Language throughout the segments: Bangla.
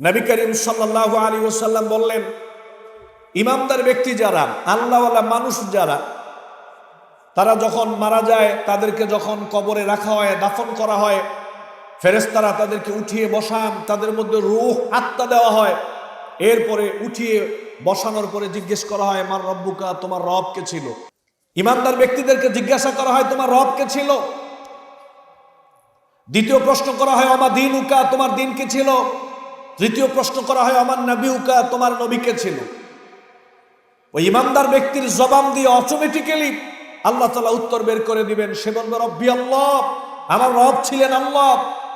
নবী করিম সাল্লাহ আলী ওসাল্লাম বললেন, ইমামদার ব্যক্তি যারা, আল্লাহওয়ালা মানুষ যারা, তারা যখন মারা যায়, তাদেরকে যখন কবরে রাখা হয়, দাফন করা হয় ফেরেস্তারা তাদেরকে উঠিয়ে বসান, তাদের মধ্যে রুহ, আত্মা দেওয়া হয়। এরপরে উঠিয়ে বসানোর পরে জিজ্ঞেস করা হয়, আমার রব্বুকা, তোমার রব কে ছিল? ইমানদার ব্যক্তিদেরকে জিজ্ঞাসা করা হয়, তোমার রব কে ছিল? দ্বিতীয় প্রশ্ন করা হয় আমার দিন উকা তোমার দিন কে ছিল? তৃতীয় প্রশ্ন করা হয়, আমার নবী উকা তোমার নবীকে ছিল? ওই ইমানদার ব্যক্তির জবান দিয়ে অটোমেটিক্যালি আল্লাহ তালা উত্তর বের করে দিবেন। সে বলবে, রব্বি আল্লাহ, আমার রব ছিলেন আল্লাহ।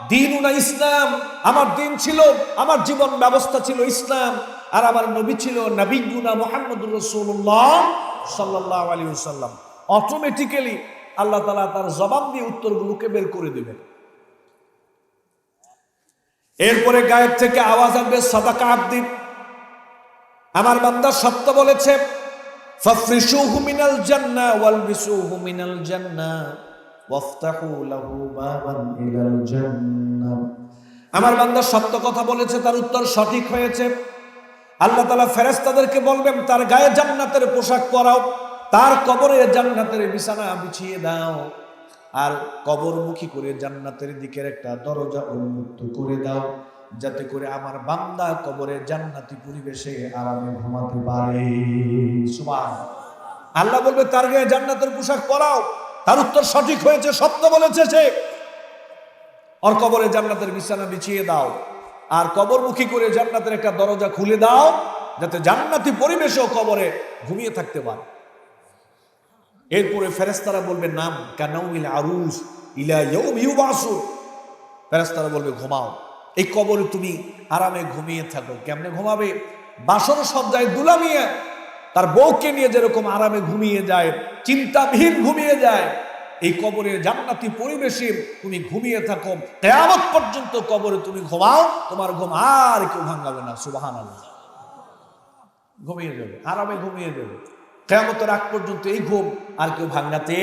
দিন উনা ইসলাম, আমার দিন ছিল, আমার জীবন ব্যবস্থা ছিল ইসলাম। আর আমার নবী ছিল নবীগুনা মোহাম্মদুর রসুল্লাহ সাল্লাহ আলী সাল্লাম অটোমেটিক্যালি আল্লাহ তালা তার জবাব দিয়ে উত্তরগুলোকে বের করে দিবেন। এরপরে গায়েব থেকে আওয়াজ আসবে, সাদাকা আব্দিন আমার বান্দা সত্য বলেছে আমার বান্দা সত্য কথা বলেছে, তার উত্তর সঠিক হয়েছে। আল্লাহ তাআলা ফেরেশতাদেরকে বলবেন, তার গায়ে জান্নাতের পোশাক পরাও, তার কবরে জান্নাতের বিছানা বিছিয়ে দাও। আর কবরমুখী করে জান্নাতের দিকের একটা দরজা উন্মুক্ত করে দাও, যাতে করে আমার বান্দা কবরে জান্নাতি পরিবেশে আরামে ঘুমাতে পারে। সুবহান। আল্লাহ বলবে, তার গায়ে জান্নাতের পোশাক পরাও। তার উত্তর সঠিক হয়েছে, সত্য বলেছে সে। আর কবরে জান্নাতের বিছানা বিছিয়ে দাও। আর কবরমুখী করে জান্নাতের একটা দরজা খুলে দাও, যাতে জান্নাতি পরিবেশেও কবরে ঘুমিয়ে থাকতে পারে। এরপরে ফেরেস্তারা বলবে, নাম কানাউমিল আরুস ইলা ইউবাসু ফেরেস্তারা বলবে, ঘুমাও। এই কবরে তুমি আরামে ঘুমিয়ে থাকো। কেমনে ঘুমাবে? বাসর সজ্জায় দুলামিয়ে তার বউকে নিয়ে যেরকম আরামে ঘুমিয়ে যায়, চিন্তাবিহীন ঘুমিয়ে যায়, এই কবরে জান্নাতি পরিবেশে তুমি ঘুমিয়ে থাকো। কেয়ামত পর্যন্ত কবরে তুমি ঘুমাও, তোমার ঘুম আর কেউ ভাঙাবে না। সুবাহান ঘুমিয়ে যাবে, আরামে ঘুমিয়ে যাবে। কেয়ামতের আগ পর্যন্ত এই ঘুম আর কেউ ভাঙাতে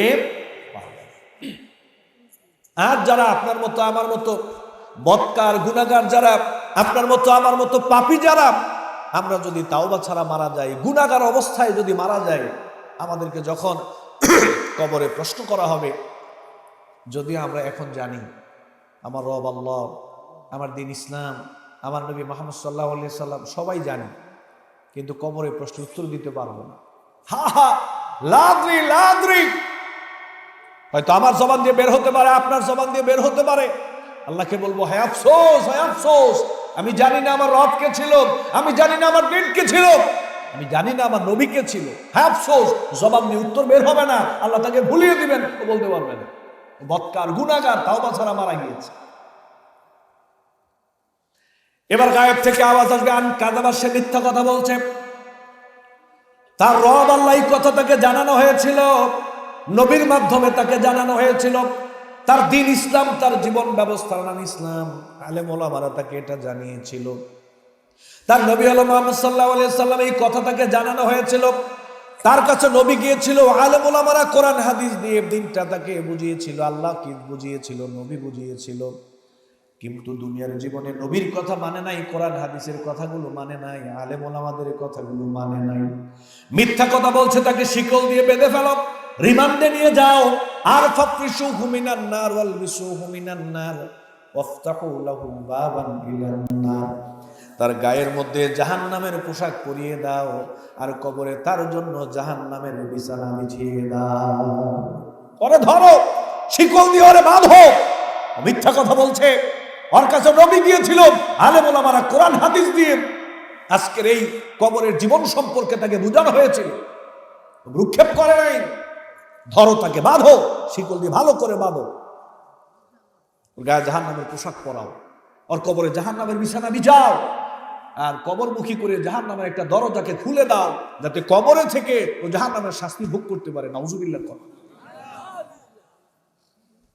আর যারা আপনার মতো, আমার মতো বৎকার গুণাগার যারা, আপনার মতো, আমার মতো পাপি যারা, আমরা যদি তাওবা ছাড়া মারা যাই গুণাগার অবস্থায় যদি মারা যায় আমাদেরকে যখন কবরে প্রশ্ন করা হবে, যদি আমরা এখন জানি, আমার রব আল্লাহ, আমার দিন ইসলাম, আমার নবী মোহাম্মদ সাল্লাহ সাল্লাম সবাই জানি, কিন্তু কবরে প্রশ্ন উত্তর দিতে পারব না। হা হা লাদ্রি লাদ্রি। হয়তো আমার জবান দিয়ে বের হতে পারে, আপনার জবান দিয়ে বের হতে পারে। আল্লাহকে বলব হ্যাঁ আফসোস হ্যাঁ আফসোস। আমি জানি না আমার রব কে ছিল, আমি জানি না আমার দিন ছিল, আমি জানি না আমার নবী কে ছিল। হ্যাঁ আফসোস জবাব দিয়ে উত্তর বের হবে না। আল্লাহ তাকে ভুলিয়ে দিবেন, ও বলতে পারবে না। বৎকার গুণাগার তাও ছাড়া মারা গিয়েছে। এবার গায়েব থেকে আওয়াজ আসবে, আন কাদাবার সে মিথ্যা কথা বলছে। তার রব আল্লাহ কথা তাকে জানানো হয়েছিল, নবীর মাধ্যমে তাকে জানানো হয়েছিল। তার দিন ইসলাম, তার জীবন ব্যবস্থার নাম ইসলাম। আলেম ওলামারা তাকে এটা জানিয়েছিল। তার নবী আল মোহাম্মদ সাল্লাহ সাল্লাম এই কথা তাকে জানানো হয়েছিল। তার কাছে নবী গিয়েছিল আলেম ওলামারা কোরআন হাদিস দিয়ে দিনটা তাকে বুঝিয়েছিল, আল্লাহ কি বুঝিয়েছিল, নবী বুঝিয়েছিল। কিন্তু দুনিয়ার জীবনে নবীর কথা মানে নাই, কোরআন, হাদিসের কথাগুলো মানে নাই, আলেম ওলামাদের কথাগুলো মানে নাই। মিথ্যা কথা বলছে, তাকে শিকল দিয়ে বেঁধে ফেলো, রিমান্ডে নিয়ে যাও। আর ফাফরিসু হুমিনান নার ওয়াল বিসু হুমিনান নার তার গায়ের মধ্যে জাহান্নামের পোশাক পরিয়ে দাও, আর কবরে তার জন্য জাহান্নামের বিছানা বিছিয়ে দাও। পরে ধরো, শিকল দিয়ে ওরে বাঁধো। মিথ্যা কথা বলছে ওর কাছে নবী গিয়েছিল আলেম ওলামারা কোরআন হাদিস দিয়ে। আজকের এই কবরের জীবন সম্পর্কে তাকে বোঝানো হয়েছিল। ভ্রুক্ষেপ করে নাই। ধরো তাকে বাঁধো, শিকল দিয়ে ভালো করে বাঁধো। গায়ে জাহান নামের পোশাক পরাও। ওর কবরে জাহান নামের বিছানা বিছাও আর কবরমুখী করে জাহান নামের একটা দরজাকে খুলে দাও, যাতে কবরে থেকে ও জাহান নামের শাস্তি ভোগ করতে পারে। নাউজুবিল্লাহ। কথা